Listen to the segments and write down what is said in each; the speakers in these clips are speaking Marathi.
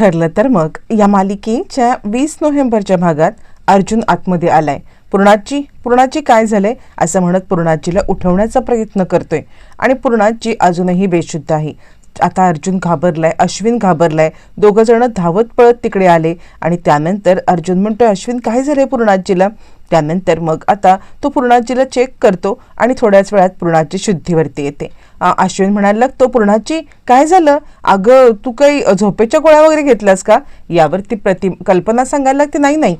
ठरलं तर मग या मालिकेच्या वीस नोव्हेंबरच्या भागात अर्जुन आतमध्ये आलाय. पूर्णाची पूर्णाची काय झालंय असं म्हणत पूर्णाजीला उठवण्याचा प्रयत्न करतोय. आणि पूर्णाजी अजूनही बेशुद्ध आहे. आता अर्जुन घाबरलाय अश्विन घाबरलाय. दोघं जण धावत पळत तिकडे आले आणि त्यानंतर अर्जुन म्हणतोय अश्विन काय झालंय पूर्णाजीला? त्यानंतर मग आता तो पूर्णाजीला चेक करतो आणि थोड्याच वेळात पूर्णाची शुद्धीवरती येते. अश्विन म्हणायला लागतो पूर्णाची काय झालं? अगं तू काही झोपेच्या गोळ्या वगैरे घेतल्यास का? यावरती प्रति कल्पना सांगायला लागते नाही नाही.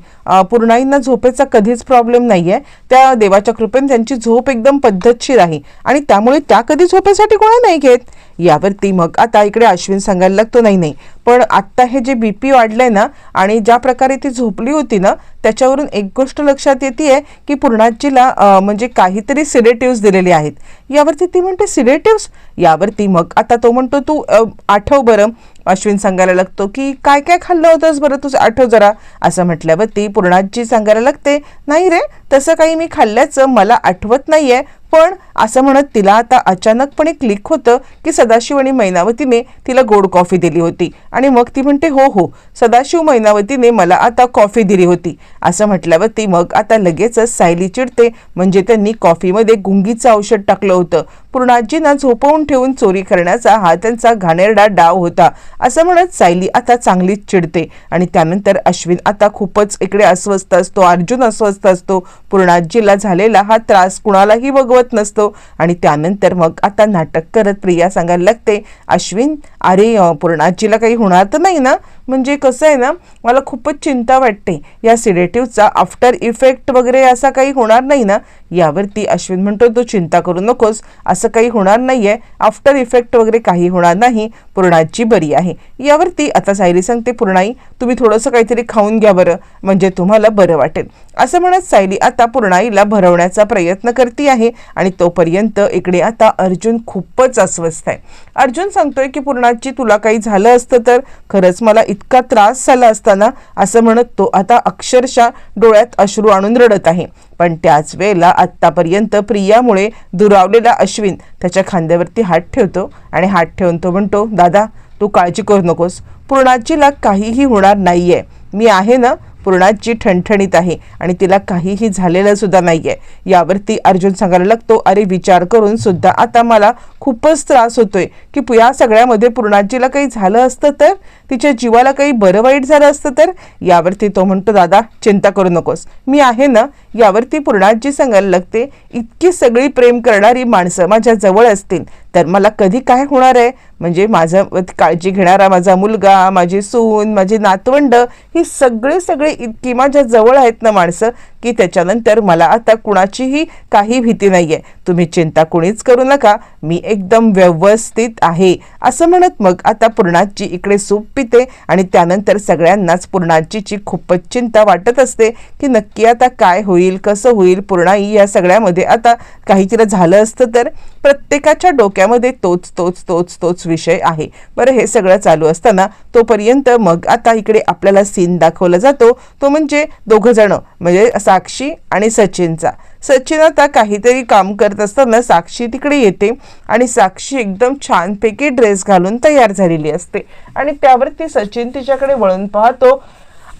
पूर्णाईंना झोपेचा कधीच प्रॉब्लेम नाही आहे त्या देवाच्या कृपेने त्यांची झोप एकदम पद्धतशीर आहे आणि त्यामुळे त्या कधी झोपेसाठी गोळ्या नाही घेत. यावरती मग आता इकडे अश्विन सांगायला लागतो नाही नाही. पण आत्ता हे जे बी पी वाढलं वाढलंय ना आणि ज्या प्रकारे ती झोपली होती ना त्याच्यावरून एक गोष्ट लक्षात येते की पूर्णाजीला म्हणजे काहीतरी सिलेटिव्ह दिलेले आहेत. यावरती ती म्हणते सिडेटिव्स यावरती मग आता तो म्हणतो तू आठव बरं. अश्विन सांगायला लागतो की काय काय खाल्लं होतंस बरं? तुझं आठव जरा. असं म्हटल्यावरती पूर्णाजी सांगायला लागते नाही रे तसं काही मी खाल्ल्याचं मला आठवत नाहीये. पण असं म्हणत तिला आता अचानकपणे क्लिक होतं की सदाशिव आणि मैनावतीने तिला गोड कॉफी दिली होती. आणि मग ती म्हणते हो हो सदाशिव मैनावतीने मला आता कॉफी दिली होती. असं म्हटल्यावरती मग आता लगेचच सायली चिडते. म्हणजे त्यांनी कॉफीमध्ये गुंगीचं औषध टाकलं होतं. पूर्णाजींना झोपवून ठेवून चोरी करण्याचा हा त्यांचा घाणेरडा डाव होता. असं म्हणत सायली आता चांगलीच चिडते. आणि त्यानंतर अश्विन आता खूपच इकडे अस्वस्थ असतो अर्जुन अस्वस्थ असतो. पूर्णाजीला झालेला हा त्रास कुणालाही बघवत नसतो. आणि त्यानंतर मग आता नाटक करत प्रिया सांगायला लागते अश्विन अरे अं, पूर्णाजीला काही होणार तर नाही ना? म्हणजे कसं आहे ना मला खूपच चिंता वाटते. या सिडेटिव्हचा आफ्टर इफेक्ट वगैरे असा काही होणार नाही ना? यावरती अश्विन म्हणतो तू चिंता करू नकोस. असं काही होणार नाही आहे आफ्टर इफेक्ट वगैरे काही होणार नाही. पूर्णाची बरी आहे. यावरती आता सायली सांगते पूर्णाई तुम्ही थोडंसं काहीतरी खाऊन घ्या बरं. म्हणजे तुम्हाला बरं वाटेल. असं म्हणत सायली आता पूर्णाईला भरवण्याचा प्रयत्न करते आहे आणि तोपर्यंत इकडे आता अर्जुन खूपच अस्वस्थ आहे. अर्जुन सांगतोय की पूर्णाची तुला काही झालं असतं तर खरंच मला इतका त्रास झाला असताना असं म्हणत तो आता अक्षरशः डोळ्यात अश्रू आणून रडत आहे. पण त्याच वेळेला आत्तापर्यंत प्रियामुळे दुरावलेला अश्विन त्याच्या खांद्यावरती हात ठेवतो आणि हात ठेवून तो म्हणतो दादा तू काळजी करू नकोस. पूर्णाचीला काहीही होणार नाहीये. मी आहे ना पूर्णाची ठणठणीत आहे आणि तिला काहीही झालेलं सुद्धा नाहीये. यावरती अर्जुन सांगायला लागतो अरे विचार करून सुद्धा आता मला खूपच त्रास होतोय की या सगळ्यामध्ये पूर्णाजीला काही झालं असतं तर? तिच्या जीवाला काही बरं वाईट झालं असतं तर? यावरती तो म्हणतो दादा चिंता करू नकोस. मी आहे ना यावरती पूर्णाजी सांगायला लागते इतकी सगळी प्रेम करणारी माणसं माझ्या जवळ असतील. तर मला कधी काय होणार आहे? म्हणजे माझं काळजी घेणारा माझा मुलगा माझी सून माझी नातवंड ही सगळे सगळे इतकी माझ्या जवळ आहेत ना माणसं? की त्याच्यानंतर मला आता कुणाचीही काही भीती नाहीये. तुम्ही चिंता कुणीच करू नका. मी एकदम व्यवस्थित आहे. असं म्हणत मग आता पूर्णाची इकडे सूप पिते आणि त्यानंतर सगळ्यांनाच पूर्णाजीची खूपच चिंता वाटत असते की नक्की आता काय होईल कसं होईल? पूर्णाई या सगळ्यामध्ये आता काही तिला झालं असतं तर प्रत्येकाच्या डोक्यामध्ये तोच तोच तोच तोच विषय आहे. बरं हे सगळं चालू असताना तोपर्यंत मग आता इकडे आपल्याला सीन दाखवला जातो. तो म्हणजे दोघं जण. म्हणजे साक्षी आणि सचिनचा. सचिन आता काहीतरी काम करत असताना साक्षी तिकडे येते आणि साक्षी एकदम छानपैकी ड्रेस घालून तयार झालेली असते. आणि त्यावर ती सचिन तिच्याकडे वळून पाहतो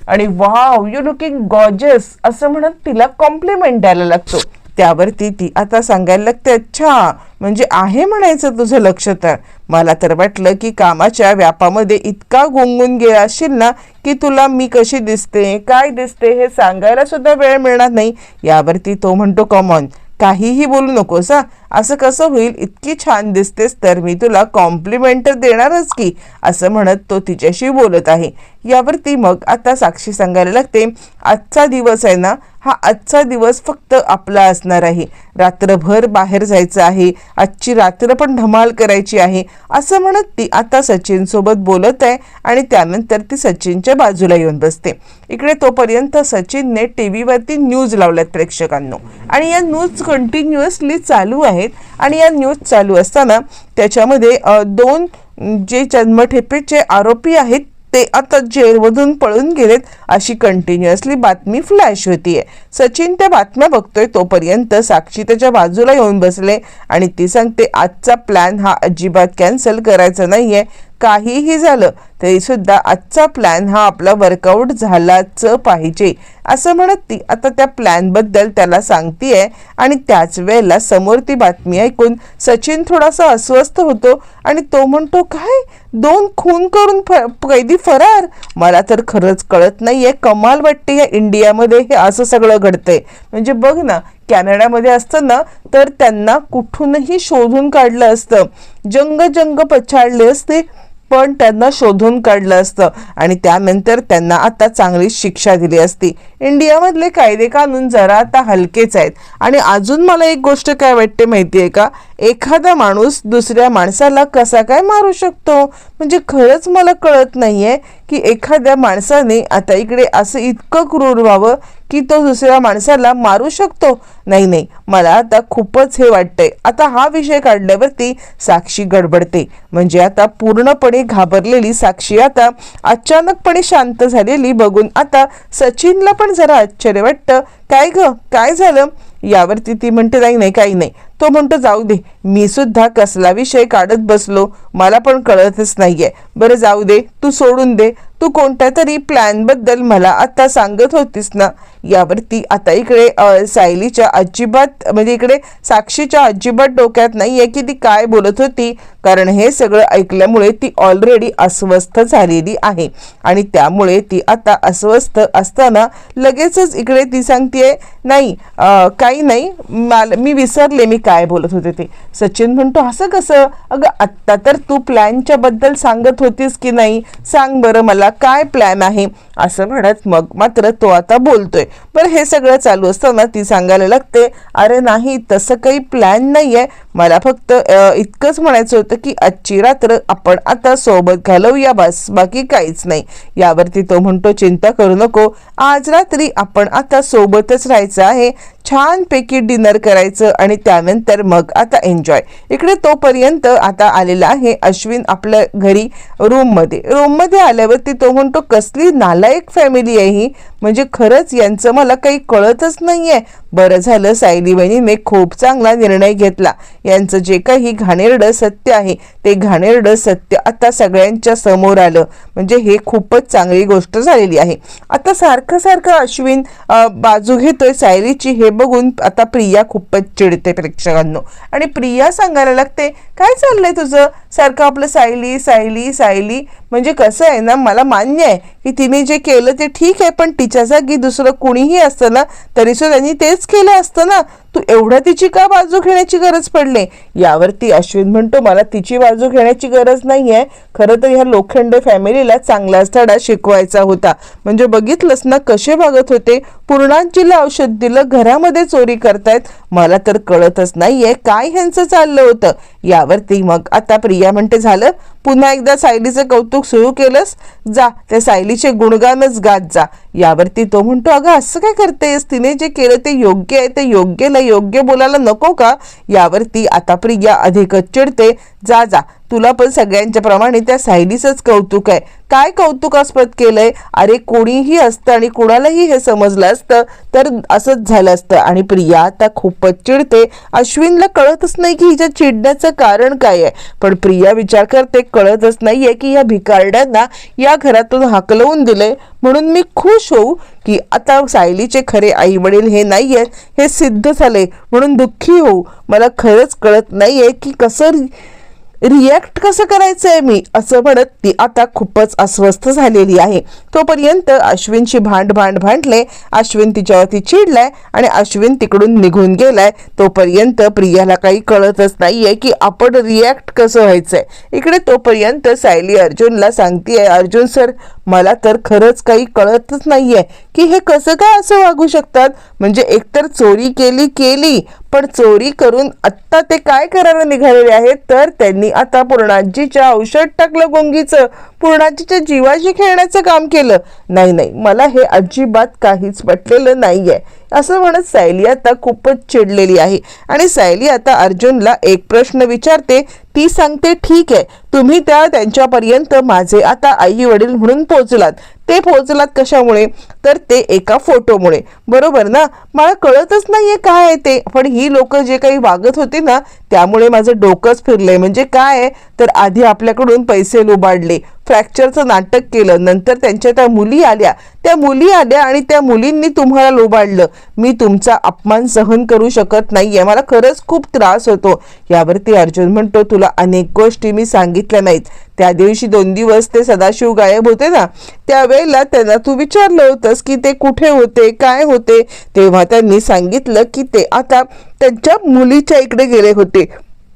आणि वाव यू लुकिंग गॉजस असं म्हणत तिला कॉम्प्लिमेंट द्यायला लागतो. त्यावरती ती आता सांगायला लागते अच्छा म्हणजे आहे म्हणायचं तुझं लक्ष तर. मला तर वाटलं की कामाच्या व्यापामध्ये इतका गुंगून गेला असशील ना की तुला मी कशी दिसते काय दिसते हे सांगायला सुद्धा वेळ मिळणार नाही. यावरती तो म्हणतो कॉमॉन काहीही बोलू नकोस हा. असं कसं होईल? इतकी छान दिसतेस तर मी तुला कॉम्प्लिमेंट देणारच की असं म्हणत तो तिच्याशी बोलत आहे. यावर ती मग आता साक्षी सांगायला लागते आजचा दिवस आहे ना हा आजचा दिवस फक्त आपला असणार आहे. रात्रभर बाहेर जायचं आहे आजची रात्र पण धमाल करायची आहे असं म्हणत ती आता सचिनसोबत बोलत आहे आणि त्यानंतर ती सचिनच्या बाजूला येऊन बसते. इकडे तोपर्यंत सचिनने टी व्हीवरती न्यूज लावल्यात प्रेक्षकांनो. आणि या न्यूज कंटिन्युअसली चालू आहे. आहेत. आणि या न्यूज चालू असताना त्याच्यामध्ये दोन जे जन्मठेपेचे आरोपी आहेत ते आता जेलमधून पळून गेलेत अशी कंटिन्युअसली बातमी फ्लॅश होतीये. सचिन त्या बातम्या बघतोय तोपर्यंत साक्षी त्याच्या बाजूला येऊन बसले आणि ती सांगते आजचा प्लॅन हा अजिबात कॅन्सल करायचा नाहीये. काहीही झालं तरी सुद्धा आजचा प्लॅन हा आपला वर्कआउट झालाच पाहिजे. असं म्हणत ती आता त्या प्लॅनबद्दल त्याला सांगतीये आणि त्याच वेळेला समोर ती बातमी ऐकून सचिन थोडासा अस्वस्थ होतो आणि तो म्हणतो काय? दोन खून करून फ- कैदी फरार? मला तर खरंच कळत नाहीये कमाल वाटते या इंडियामध्ये हे असं सगळं घडतंय. म्हणजे बघ ना कॅनडामध्ये असतं ना तर त्यांना कुठूनही शोधून काढलं असतं. जंग जंग पछाडले असते. पण त्यांना शोधून काढलं असतं. आणि त्यानंतर त्यांना आता चांगली शिक्षा दिली असती. इंडियामधले कायदे कानून जरा आता हलकेच आहेत. आणि अजून मला एक गोष्ट काय वाटते माहिती आहे का? एखादा माणूस दुसऱ्या माणसाला कसा काय मारू शकतो? म्हणजे खरंच मला कळत नाहीये की एखाद्या माणसाने आता इकडे असं इतकं क्रूर व्हावं की तो दुसऱ्या माणसाला मारू शकतो? नाही नाही. मला आता खूपच हे वाटतंय. आता हा विषय काढल्यावरती साक्षी गडबडते. म्हणजे आता पूर्णपणे घाबरलेली साक्षी आता अचानकपणे शांत झालेली बघून आता सचिनला पण जरा आश्चर्य वाटतं. काय ग? काय झालं? यावरती ती म्हणते नाही नाही काही नाही. तो म्हणतो जाऊ दे. मी सुद्धा कसला विषय काढत बसलो. मला पण कळतच नाहीये. बरं जाऊ दे. तू सोडून दे. तू कोणत्या तरी प्लॅनबद्दल मला आता सांगत होतीस ना. यावरती आता इकडे सायलीच्या अजिबात म्हणजे इकडे साक्षीच्या अजिबात डोक्यात नाही आहे की ती काय बोलत होती. कारण हे सगळं ऐकल्यामुळे ती ऑलरेडी अस्वस्थ झालेली आहे. आणि त्यामुळे ती आता अस्वस्थ असताना लगेचच इकडे ती सांगते नाही काही नाही मला मी विसरले मी काय बोलत होते ते. सचिन म्हणतो असं कसं? अगं आत्ता तर तू प्लॅनच्या बद्दल सांगत होतीस की नाही? सांग बरं मला काय प्लॅन आहे? असं म्हणत मग मात्र तो आता बोलतोय. पण हे सगळं चालू असताना ती सांगायला लागते अरे नाही तसं काही प्लॅन नाहीये. मला फक्त इतकंच म्हणायचं होतं की आजची रात्र आपण आता सोबत घालवूया बस. बाकी काहीच नाही. यावरती तो म्हणतो चिंता करू नको. आज रात्री आपण आता सोबतच राहायचं आहे. छानपैकी डिनर करायचं आणि त्यानंतर मग आता एन्जॉय. इकडे तोपर्यंत आता आलेला आहे अश्विन आपल्या घरी रूममध्ये. रूममध्ये आल्यावरती तो म्हणतो कसली नालायक फॅमिली आहे ही. म्हणजे खरंच यांचं मला काही कळतच नाही आहे बरं झालं सायली बहिणीने खूप चांगला निर्णय घेतला. यांचं जे काही घाणेरडं सत्य आहे ते घाणेरडं सत्य आता सगळ्यांच्या समोर आलं. म्हणजे हे खूपच चांगली गोष्ट झालेली आहे. आता सारखं सारखं अश्विन बाजू घेतोय सायलीची हे बघून आता प्रिया खूपच चिडते प्रेक्षकांनो. आणि प्रिया सांगायला लागते काय चाललंय तुझं? सारखं आपलं सायली सायली सायली. म्हणजे कसं आहे ना मला मान्य आहे की तिने जे केलं ते ठीक आहे पण तिच्या जागी दुसरं कुणीही असतं ना तरी सुद्धा त्यांनी तेच केलं असतं ना. तू एवढ्या तिची का बाजू घेण्याची गरज पडली? यावरती अश्विन म्हणतो मला तिची बाजू घेण्याची गरज नाहीये. खरं तर ह्या लोखंडे फॅमिलीला चांगलाच धडा शिकवायचा होता. म्हणजे बघितलंस ना कसे बघत होते? पूर्णांजीला औषध दिलं घरामध्ये चोरी करतायत. मला तर कळतच नाहीये काय ह्यांचं चाललं होतं? यावरती मग आता प्रिया म्हणते झालं? पुन्हा एकदा सायलीचं कौतुक सुरू केलंस? जा त्या सायलीचे गुणगानच गात जा. यावरती तो म्हणतो अगं असं काय करतेस तिने जे केलं ते योग्य आहे ते योग्यला योग्य बोलायला नको का? यावरती आता प्रिया अधिकच चिडते. जा जा तुला पण सगळ्यांच्या प्रमाणे त्या सायलीचंच कौतुक आहे. काय कौतुकास्पद केलंय? अरे कोणीही असतं आणि कोणालाही हे समजलं असतं तर असंच झालं असतं. आणि प्रिया आता खूपच चिडते. अश्विनला कळतच नाही की हिच्या चिडण्याचं कारण काय आहे. पण प्रिया विचार करते कळतच नाहीये की या भिकारड्यांना या घरातून हाकलवून दिले म्हणून मी खुश होऊ की आता सायलीचे खरे आई वडील हे नाही आहेत हे सिद्ध झाले. म्हणून दुःखी होऊ. मला खरंच कळत नाहीये की कसं रिॲक्ट कसं करायचं आहे मी? असं म्हणत ती आता खूपच अस्वस्थ झालेली आहे. तोपर्यंत अश्विनशी भांड भांड भांडले. अश्विन तिच्यावरती चिडलाय आणि अश्विन तिकडून निघून गेलाय. तोपर्यंत प्रियाला काही कळतच नाहीये की आपण रिॲक्ट कसं व्हायचंय. इकडे तोपर्यंत सायली अर्जुनला सांगतीये अर्जुन सर मला तर खरंच काही कळतच नाही आहे की हे कसं काय असं वागू शकतात. म्हणजे एकतर चोरी केली केली पण चोरी करून आत्ता ते काय करायला निघालेले आहेत? तर त्यांनी आता पूर्णाजीच्या औषध टाकलं गोंगीचं. पूर्णाजीच्या जीवाशी खेळण्याचं काम केलं. नाही नाही मला हे अजिबात काहीच पटलेलं आहे असं म्हणत सायली आता खूपच चिडलेली आहे. आणि सायली आता अर्जुनला एक प्रश्न विचारते. ती सांगते ठीक आहे तुम्ही त्या त्यांच्यापर्यंत माझे आता आई वडील म्हणून पोहोचलात. ते पोहोचलात कशामुळे? तर ते एका फोटोमुळे. बरोबर ना? मला कळतच नाहीये काय आहे ते. पण ही लोक जे काही वागत होते ना त्यामुळे माझं डोकंच फिरलंय. म्हणजे काय आहे? तर आधी आपल्याकडून पैसे लुबाडले. फ्रॅक्चरचं नाटक केलं. नंतर त्यांच्या त्या मुली आल्या. त्या मुली आल्या आणि त्या मुलींनी तुम्हाला लोबाडलं. मी तुमचा अपमान सहन करू शकत नाहीये. मला खरंच खूप त्रास होतो. यावरती अर्जुन म्हणतो तुला अनेक गोष्टी मी सांगितल्या नाहीत. त्या दिवशी दोन दिवस ते सदाशिव गायब होते ना त्यावेळेला त्यांना तू विचारलं होतंस की ते कुठे होते काय होते? तेव्हा त्यांनी सांगितलं की ते आता त्यांच्या मुलीच्या इकडे गेले होते.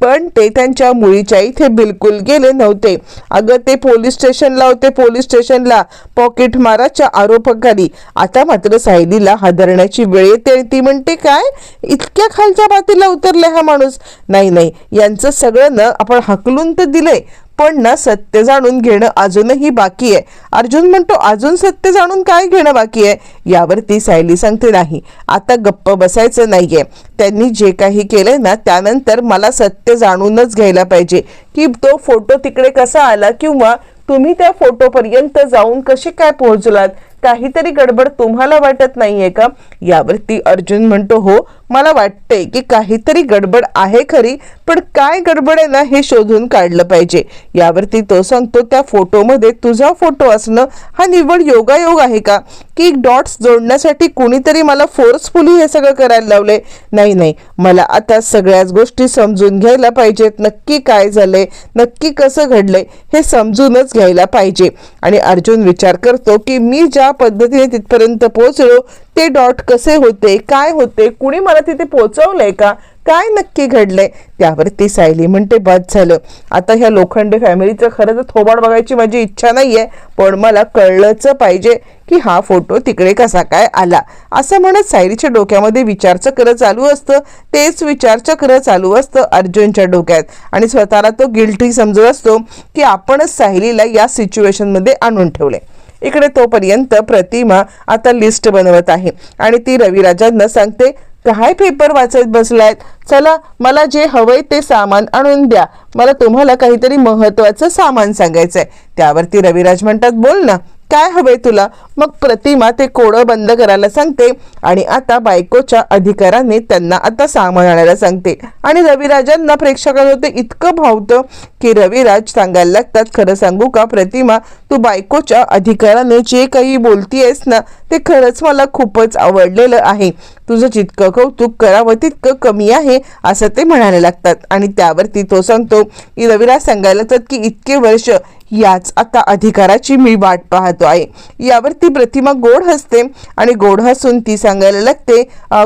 पण ते त्यांच्या मुलीच्या इथे बिलकुल गेले नव्हते. अगं ते पोलीस स्टेशनला होते. पोलीस स्टेशनला पॉकेट माराच्या आरोपाखाली आता मात्र सायलीला हादरण्याची वेळ येते आणि ती म्हणते काय? इतक्या खालच्या पातीला उतरले हा माणूस? नाही नाही. यांचं सगळं ना आपण हकलून तर दिलंय. पण ना सत्य जाणून घेणं अजूनही बाकी आहे. अर्जुन म्हणतो अजून सत्य जाणून काय घेणं बाकी आहे? यावरती सायली सांगते नाही आता गप्प बसायचं नाहीये. त्यांनी जे काही केलंय ना त्यानंतर मला सत्य जाणूनच घ्यायला पाहिजे. की तो फोटो तिकडे कसा आला किंवा तुम्ही त्या फोटोपर्यंत जाऊन कसे काय पोहोचलात? काहीतरी गडबड तुम्हाला वाटत नाहीये का? यावरती अर्जुन म्हणतो हो मला वाटतंय की काहीतरी गडबड आहे खरी पण काय गडबड आहे ना हे शोधून काढलं पाहिजे. यावरती तो सांगतो त्या फोटोमध्ये तुझा फोटो असणं हा निव्वळ योगायोग आहे का? की डॉट्स जोडण्यासाठी कुणीतरी मला फोर्सफुली हे सगळं करायला लावले नाही नाही मला आता सगळ्याच गोष्टी समजून घ्यायला पाहिजेत. नक्की काय झालंय? नक्की कसं घडलंय? हे समजूनच घ्यायला पाहिजे. आणि अर्जुन विचार करतो की मी ज्या पद्धतीने तिथपर्यंत पोहोचलो ते डॉट कसे होते काय होते कुणी मला तिथे पोहोचवलंय का काय नक्की घडलंय त्यावरती सायली म्हणते बस झालं. आता ह्या लोखंडे फॅमिलीचं खरं तर थोबाड बघायची माझी इच्छा नाहीये पण मला कळलंच पाहिजे की हा फोटो तिकडे कसा काय आला. असं म्हणत सायलीच्या डोक्यामध्ये विचारचक्र चालू असतं तेच विचारचक्र चालू असतं अर्जुनच्या डोक्यात. आणि स्वतःला तो गिल्टी समजत असतो की आपणच सायलीला या सिच्युएशनमध्ये आणून ठेवले इकडे तोपर्यंत प्रतिमा आता लिस्ट बनवत आहे. आणि ती रविराजांना सांगते काय पेपर वाचत बसलायत? चला मला जे हवंय ते सामान आणून द्या. मला तुम्हाला काहीतरी महत्वाचं सामान सांगायचंय. त्यावरती रविराज म्हणतात बोल ना. काय हवे तुला? मग प्रतिमा ते कोडं बंद करायला सांगते आणि आता बायकोच्या अधिकाराने त्यांना आता सांभाळायला सांगते. आणि रविराजांना प्रेक्षकांना ते इतकं भावतं की रविराज सांगायला लागतात खरं सांगू का प्रतिमा? तू बायकोच्या अधिकाराने जे काही बोलतीयस ना ते खरंच मला खूपच आवडलेलं आहे. तुझं जितकं कौतुक करावं तितकं कमी आहे असं ते म्हणायला लागतात. आणि त्यावरती तो सांगतो की रविराज सांगायला लागतात की इतके वर्ष याच आता अधिकाराची मी वाट पाहतो आहे. यावर ती प्रतिमा गोड हसते आणि गोड हसून ती सांगायला लागते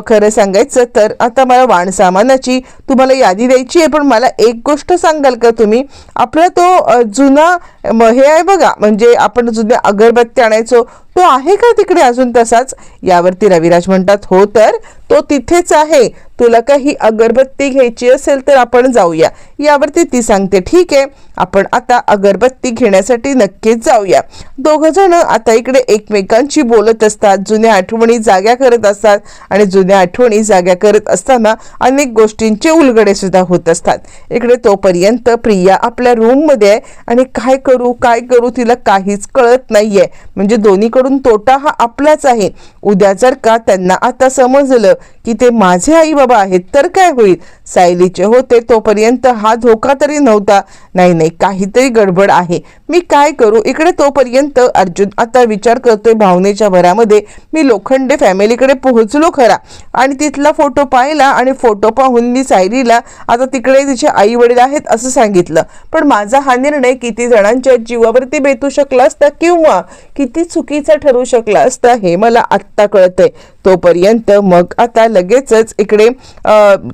खरं सांगायचं तर आता मला वाणसामानाची तुम्हाला यादी द्यायची आहे पण मला एक गोष्ट सांगाल का तुम्ही? आपला तो जुना हे आहे बघा म्हणजे आपण जुन्या अगरबत्ती आणायचो तो आहे का तिकडे अजून तसाच? यावरती रविराज म्हणतात हो तर तो तिथेच आहे. तुला काही अगरबत्ती घ्यायची असेल तर आपण जाऊया. यावरती ती सांगते ठीक आहे आपण आता अगरबत्ती घेण्यासाठी नक्कीच जाऊया. दोघंजण आता इकडे एकमेकांशी बोलत असतात जुन्या आठवणी जाग्या करत असतात आणि जुन्या आठवणी जाग्या करत असताना अनेक गोष्टींचे उलगडे सुद्धा होत असतात. इकडे तोपर्यंत प्रिया आपल्या रूममध्ये आहे आणि काय करू काय करू तिला काहीच कळत नाहीये. म्हणजे दोन्हीकडून तोटा हा आपलाच आहे. उद्या जर का त्यांना आता समजलं की ते माझे आई बाबा आहेत तर काय होईल? सायलीचे होते तोपर्यंत हा धोका तरी नव्हता. नाही नाही काहीतरी गडबड आहे. मी काय करू? इकडे तोपर्यंत अर्जुन आता विचार करतोय भावनेच्या भरामध्ये. मी लोखंडे फॅमिलीकडे पोहोचलो खरा. आणि तिथला फोटो पाहिला आणि फोटो पाहून मी सायलीला आता तिकडे तिचे आई वडील आहेत असं सांगितलं. पण माझा हा निर्णय किती जणांच्या जीवावरती बेतू शकला असता किंवा किती चुकीचा ठरू शकला असता हे मला आत्ता कळतंय. तोपर्यंत मग आता लगेचच इकडे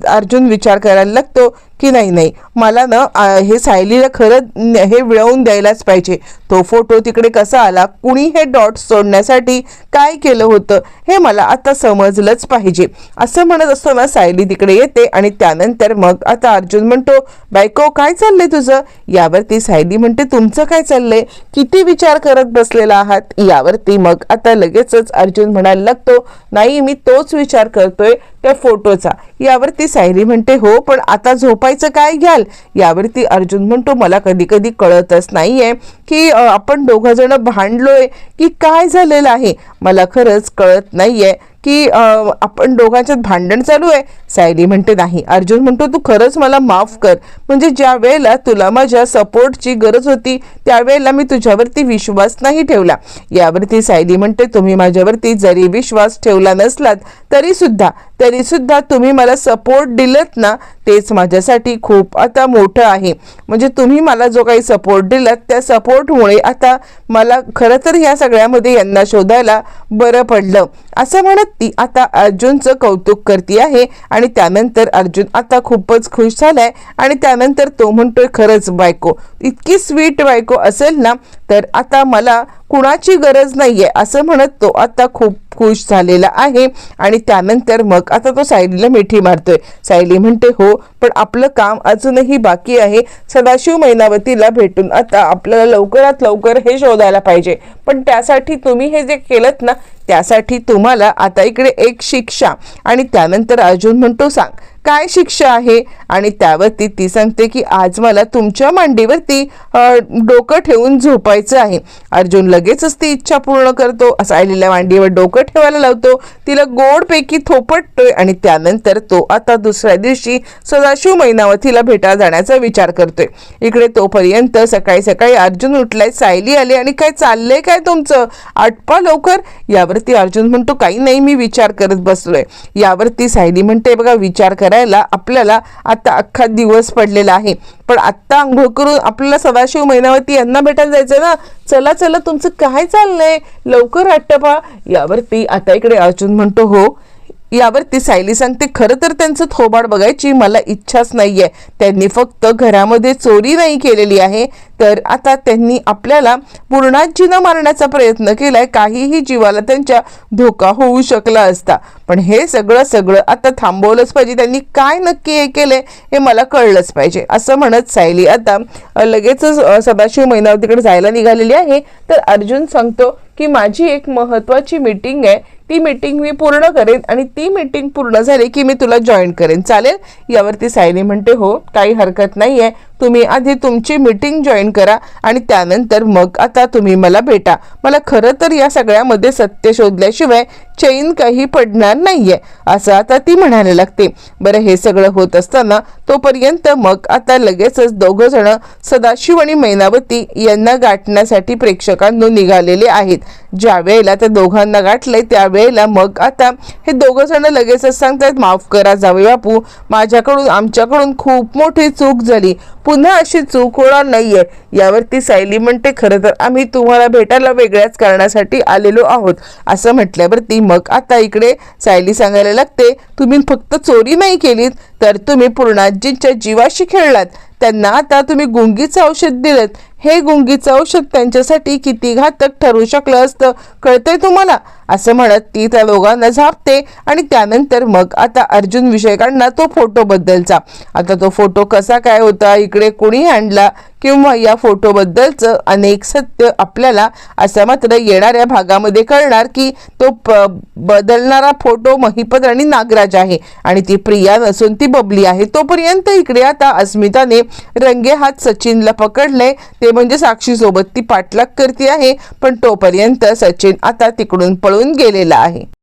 अर्जुन विचार करायला लागतो. की नाही नाही. मला ना हे सायलीला खरं हे मिळवून द्यायलाच पाहिजे. तो फोटो तिकडे कसा आला कुणी हे डॉट सोडण्यासाठी काय केलं होतं हे मला आता समजलंच पाहिजे. असं म्हणत असताना सायली तिकडे येते आणि त्यानंतर मग आता अर्जुन म्हणतो बायको काय चाललंय तुझं? यावरती सायली म्हणते तुमचं काय चाललंय? किती विचार करत बसलेला आहात? यावरती मग आता लगेचच अर्जुन म्हणायला लागतो नाही मी तोच विचार करतोय त्या फोटोचा. यावरती सायली म्हणते हो पण आता झोपायचं काय घ्याल? यावरती अर्जुन म्हणतो मला कधी कधी कळतच नाहीये की आपण दोघंजणं भांडलोय की काय झालेलं आहे? मला खरंच कळत नाहीये की आपण दोघांच्यात भांडण चालू आहे. सायली म्हणते नाही अर्जुन म्हणतो तू खरंच मला माफ कर. म्हणजे ज्या वेळेला तुला माझ्या सपोर्टची गरज होती त्यावेळेला मी तुझ्यावरती विश्वास नाही ठेवला. यावरती सायली म्हणते तुम्ही माझ्यावरती जरी विश्वास ठेवला नसलात तरीसुद्धा तरीसुद्धा तुम्ही मला सपोर्ट दिलत ना तेच माझ्यासाठी खूप आता मोठं आहे. म्हणजे तुम्ही मला जो काही सपोर्ट दिलात त्या सपोर्टमुळे आता मला खरं तर ह्या सगळ्यामध्ये यांना शोधायला बरं पडलं. असं म्हणत ती आता अर्जुनचं कौतुक करते आहे आणि त्यानंतर अर्जुन आता खूपच खुश झालाय आणि त्यानंतर तो म्हणतोय खरंच बायको इतकी स्वीट बायको असेल ना तर आता मला कुणाची गरज नाही आहे असं म्हणत तो आता खूप खुश झालेला आहे आणि त्यानंतर मग आता तो सायलीला मिठी मारतोय. सायली म्हणते हो पण आपलं काम अजूनही बाकी आहे. सदाशिव मैनावतीला भेटून आता आपल्याला लवकरात लवकर हे शोधायला पाहिजे. पण त्यासाठी तुम्ही हे जे केलं ना त्यासाठी तुम्हाला आता इकडे एक शिक्षा. आणि त्यानंतर अर्जुन म्हणतो सांग काय शिक्षा आहे? आणि त्यावरती ती सांगते की आज मला तुमच्या मांडीवरती डोकं ठेवून झोपायचं आहे. अर्जुन लगेचच ती इच्छा पूर्ण करतो. सायलीला मांडीवर डोकं ठेवायला लावतो. तिला गोडपैकी थोपटतोय आणि त्यानंतर तो आता दुसऱ्या दिवशी सदाशिव मैनावतीला भेटायला जाण्याचा विचार करतोय. इकडे तोपर्यंत सकाळी सकाळी अर्जुन उठलाय सायली आले आणि काय चाललंय काय तुमचं? आटपा लवकर. यावरती अर्जुन म्हणतो काही नाही मी विचार करत बसलोय. यावरती सायली म्हणते बघा विचार करा काढायला आपल्याला आता अख्खा दिवस पडलेला आहे. पण आत्ता आंघोळ करून आपल्याला सदाशिव महिनावती यांना भेटायला जायचं ना? चला चला तुमचं काय चाललंय? लवकर आटपा यावरती आता इकडे अर्जुन म्हणतो हो यावरती सायली सांगते खरं तर त्यांचं थोबाड बघायची मला इच्छाच नाहीये. त्यांनी फक्त घरामध्ये चोरी नाही केलेली आहे. तर आता त्यांनी आपल्याला पूर्णाजीनं मारण्याचा प्रयत्न केलाय. काहीही जीवाला त्यांच्या धोका होऊ शकला असता. पण हे सगळं सगळं आता थांबवलंच पाहिजे. त्यांनी काय नक्की हे केलंय हे मला कळलंच पाहिजे. असं म्हणत सायली आता लगेचच सदाशिव मैनावतीकडे जायला निघालेली आहे. तर अर्जुन सांगतो की माझी एक महत्त्वाची मीटिंग आहे. ती मीटिंग मी पूर्ण करेन आणि ती मीटिंग पूर्ण झाली की मी तुला जॉईन करेन. चालेल? यावरती सायली म्हणते हो काही हरकत नाही आहे तुम्ही आधी तुमची मीटिंग जॉईन करा आणि त्यानंतर मग आता तुम्ही मला भेटा. मला खरं तर या सगळ्यामध्ये सत्य शोधल्याशिवाय चैन काही पडणार नाहीये असं आता ती म्हणायला लागते. बरं हे सगळं होत असताना तोपर्यंत मग आता लगेचच दोघं जण सदाशिव आणि मैनावती यांना गाठण्यासाठी प्रेक्षकांनो निघालेले आहेत. ज्या वेळेला त्या दोघांना गाठलंय त्यावेळेला मग आता हे दोघं जण लगेचच सांगतात माफ करा जावे बापू माझ्याकडून आमच्याकडून खूप मोठी चूक झाली. पुन्हा अशी चूक होणार नाहीये. यावरती सायली म्हणते खरं तर आम्ही तुम्हाला भेटायला वेगळ्याच कारणासाठी आलेलो आहोत. असं म्हटल्यावरती मग आता इकडे सायली सांगायला लागते तुम्ही फक्त चोरी नाही केलीत तर तुम्ही पूर्णाजींच्या जीवाशी खेळलात. त्यांना आता तुम्ही गुंगीचं औषध दिलं हे गुंगीचं औषध त्यांच्यासाठी किती घातक ठरू शकलं असतं कळतंय तुम्हाला? असं म्हणत ती त्या दोघांना झापते आणि त्यानंतर मग आता अर्जुन विषयकांना तो फोटो बद्दलचा आता तो फोटो कसा काय होता इकडे कोणी आणला किंवा या फोटोबद्दलचं अनेक सत्य आपल्याला असं मात्र येणाऱ्या भागामध्ये कळणार की तो प बदलणारा फोटो महिपत आणि नागराज आहे. आणि ती प्रिया नसून ती बबली आहे. तोपर्यंत इकडे आता अस्मिताने रंगे हात सचिनला पकडले. ते म्हणजे साक्षीसोबत ती पाठलाग करते आहे. पण तोपर्यंत सचिन आता तिकडून पळून गेलेला आहे.